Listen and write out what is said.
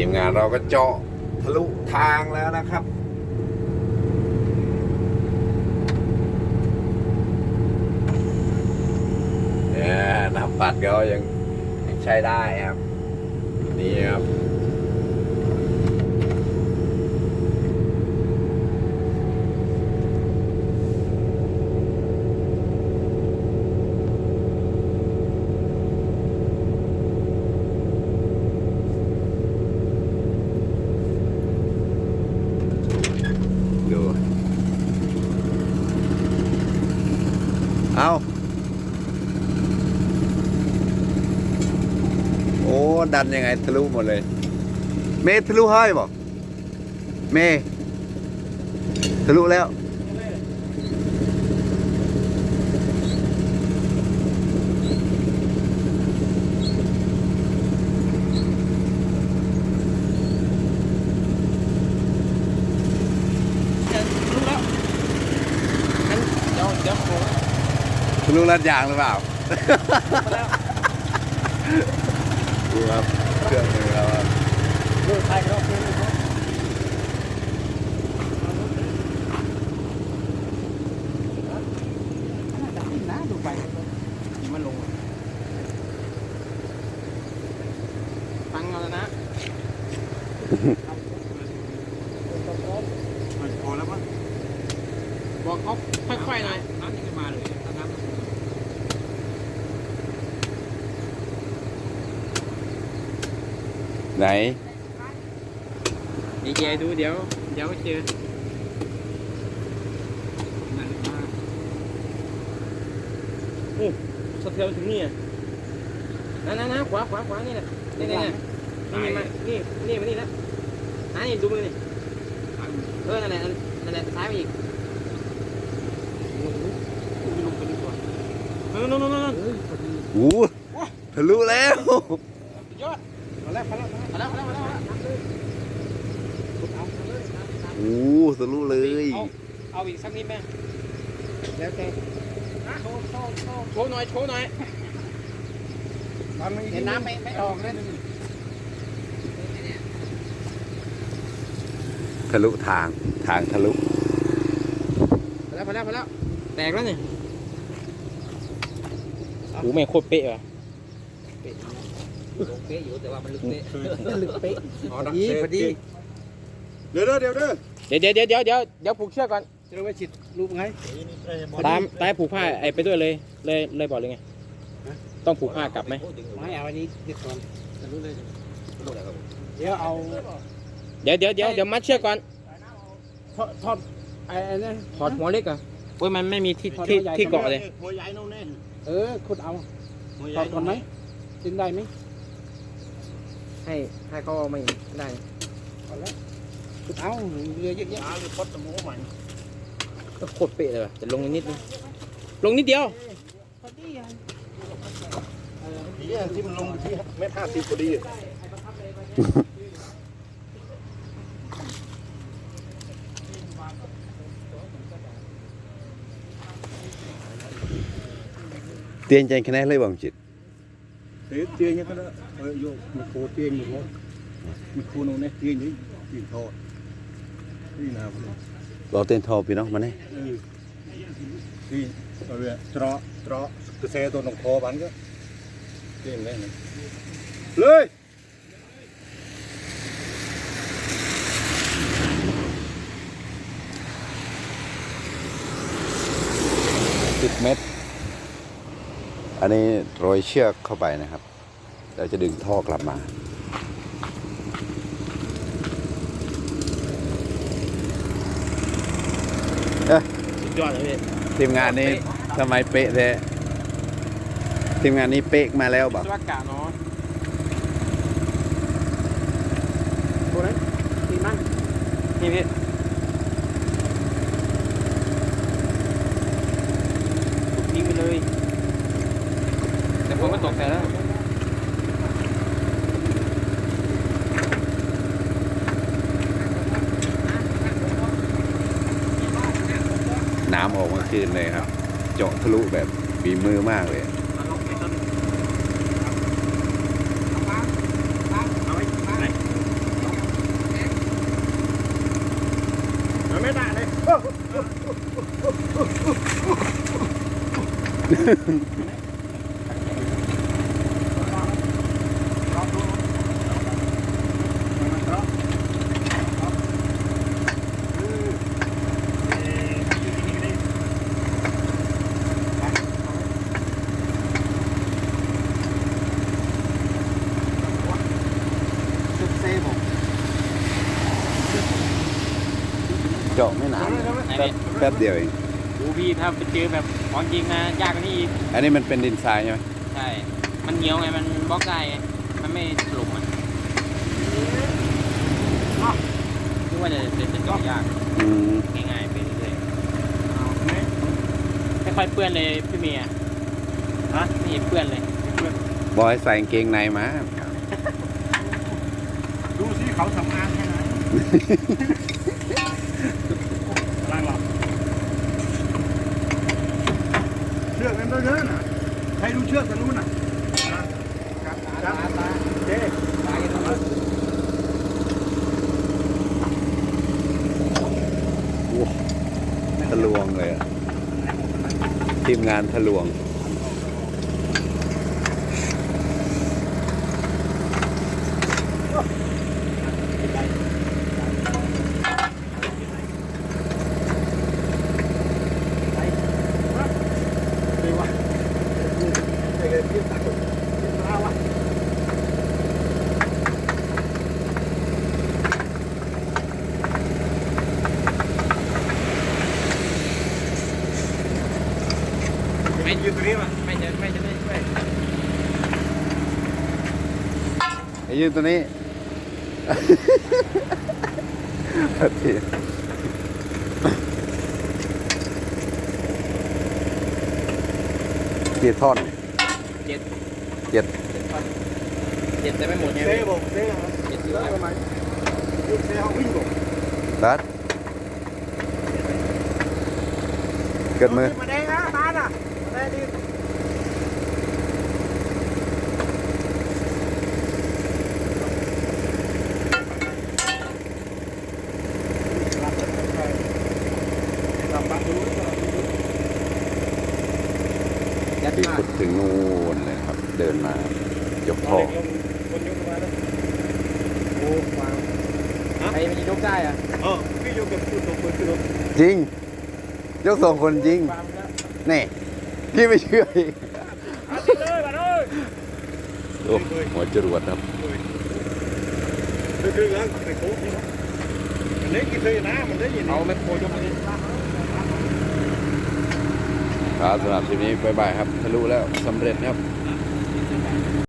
ทีมงานเราก็เจาะทะลุทางแล้วนะครับ เนี่ยน้ำปัดก็ยังยังใช้ได้ครับ นี่ครับ ดู เอาโอ้ ดันยังไงทะลุหมดเลย เมทะลุให้บอกเมทะลุแล้ว จะรู้แล้วงั้นเดี๋ยวเดี๋ยวผม ทะลุลัดยางหรือเปล่ามาแล้วดูครับเครื่องมือเราครับดูใครก็เพื่อนเขาดับนะดูไปยิงมันลงฟังเอาแล้วนะพอแล้วมั้งบอกเขาค่อยๆหน่อยน้ำยังไม่มาเลยน้ำ ไหน ดีเจดูเดี๋ยว เดี๋ยวเจอโอ้สะเทือนถึงนี่อะนั่นนั่นนั่นขวาขวาขวานี่แหละนี่นี่นี่นี่มานี่นี่มานี่แล้วอ่านี่ดูมือนี่เออนั่นแหละนั่นแหละซ้ายไปอีกโอ้โหลงไปดีกว่านั่นนั่นนั่นนั่นโอ้ทะลุแล้วยอด มาแล้วมาแล้วมาแล้วมาแล้วมาแล้วมาแล้วเอาเลยโอ้ทะลุเลยเอาเอาอีกสักนิดไหมแล้วแต่โชว์โชว์โชว์โชว์หน่อยโชว์หน่อยเห็นน้ำไม่ไม่ออกเลยทะลุทางทางทะลุพอแล้วพอแล้วพอแล้วแตกแล้วนี่โอ้แม่โคตรเป๊ะว่ะเป๊ะ อยู่แต่ว่ามันลึกเป๊ะลึกเป๊ะอ๋อพอดีพอดีเดี๋ยวเดี๋ยวเดี๋ยวเดี๋ยวเดี๋ยวเดี๋ยวเดี๋ยวเดี๋ยวผูกเชือกก่อนจะรู้ว่าจิตรูปไงตามตายผูกผ้าไอ้ไปด้วยเลย เลยเลยบอกเลยไงต้องผูกผ้ากลับไหมไม่เอาอันนี้ยึดก่อนจะรู้เลยเดี๋ยวเอาเดี๋ยวเอา เดี๋ยวเดี๋ยวเดี๋ยวเดี๋ยวมัดเชือกก่อนทอดทอดไอ้นั่นถอดหัวเล็กอะโอ้ยมันไม่มีที่ที่ที่เกาะเลยหัวใหญ่นู่นนี่เออขุดเอาหัวใหถญ่อดก่อนไหมกินได้ไหม ให้ให้เขาเอาไม่ได้เอาแล้วขุดเอาเรือเยอะแยะเอาเลยพดตะมูใหม่ก็โคตรเป๊ะเลยว่ะแต่ลงนิดนึงลงนิดเดียวนี่ที่มันลงที่เมตรห้าสิบพอดีเตียนใจคะแนนเลยบ่มจิตเตียงเตี ទេទាញទៅយកមកគោទាញមកមកគោនោះនេះទាញនេះទាញថតនេះណាបងទាញថតពីនោះមកនេះទីវាត្រកត្រកកសែទៅក្នុងខបានគេទាញនេះលើយ10 mét ออนี่เอาเว้ยตรอตรอกระแสตัวลงคอบันก็เตียงได้นะเลยสิบเมตรอันนี้โรยเชือกเข้าไปนะครับ เราจะดึงท่อกลับมาสุดยอดเลยพี่ทีมงานนี้ทำไมเป๊ะแท้ทีมงานนี้เป๊ะมาแล้วบอกสวัสดิ์กะเนาะตัวนั้นตีมันนี่พี่ ก็ตกแต่แล้น้ำออกมาคืนเลยครับ เจาะทะลุแบบฝีมือมากเลยไม่ได้เลย แป๊บเดียวเอง ดูพี่ถ้าไปเจอแบบของจริงนะยากกว่านี้อีกอันนี้มันเป็นดินทรายใช่ไหมใช่ มันเหนียวไงมันบล็อกได้ไงมันไม่ถลุมอะคิดว่าจะจะจะเจาะยากอืมง่ายๆไปเรื่อยๆไม่ค่อยเปื้อนเลยพี่เมียฮะไม่เห็นเปื้อนเลยบอกให้ใส่กางเกงในมา ดูสิเขาทำงานแค่ไหนร่างหลับ เชือกนั้นเยอะๆนะใครดูเชือกทางนู้นน่ะจับครับเจ๊ไปกันแล้วทะลวงเลยอะทีมงานทะลวง ยืนตรงนี้ป่ะไม่จะไม่จะไม่ช่ยไอ้ยืนตัวนี้ทีกี่ท่อน เจ็ดเจ็ดเจ็ดท่อนเจ็ดแต่ไม่หมดไงเจ๊พี่บอกเจ๊เหรอเจ็ดสิบเจ๊ทำไมลูกเจ๊เขาวิ่งบอกรัดเกิดมือมาแดงนะบ้านอะมาแดงดิยัด ที่ มา ขุดถึงนู่นเลยครับ เดิ นมายกท่อคนยกมาแล้วโอ้ฟังใครมันจะยกได้อะเออพี่ยกกับคุณตกคนขึ้นรถจริง ยกส่งคนจริงความแล้วนี่พี่ไม่เชื่ออีกอาทิตย์เลยมาเลยโอ้หัวจรวดครับคือคือแล้วไปโค้งนี่มันได้กี่เคยนะมันได้ยินเอาแมคโครยกมาดิครับสำหรับทีนี้บายบายครับทะลุแล้วสำเร็จครับเ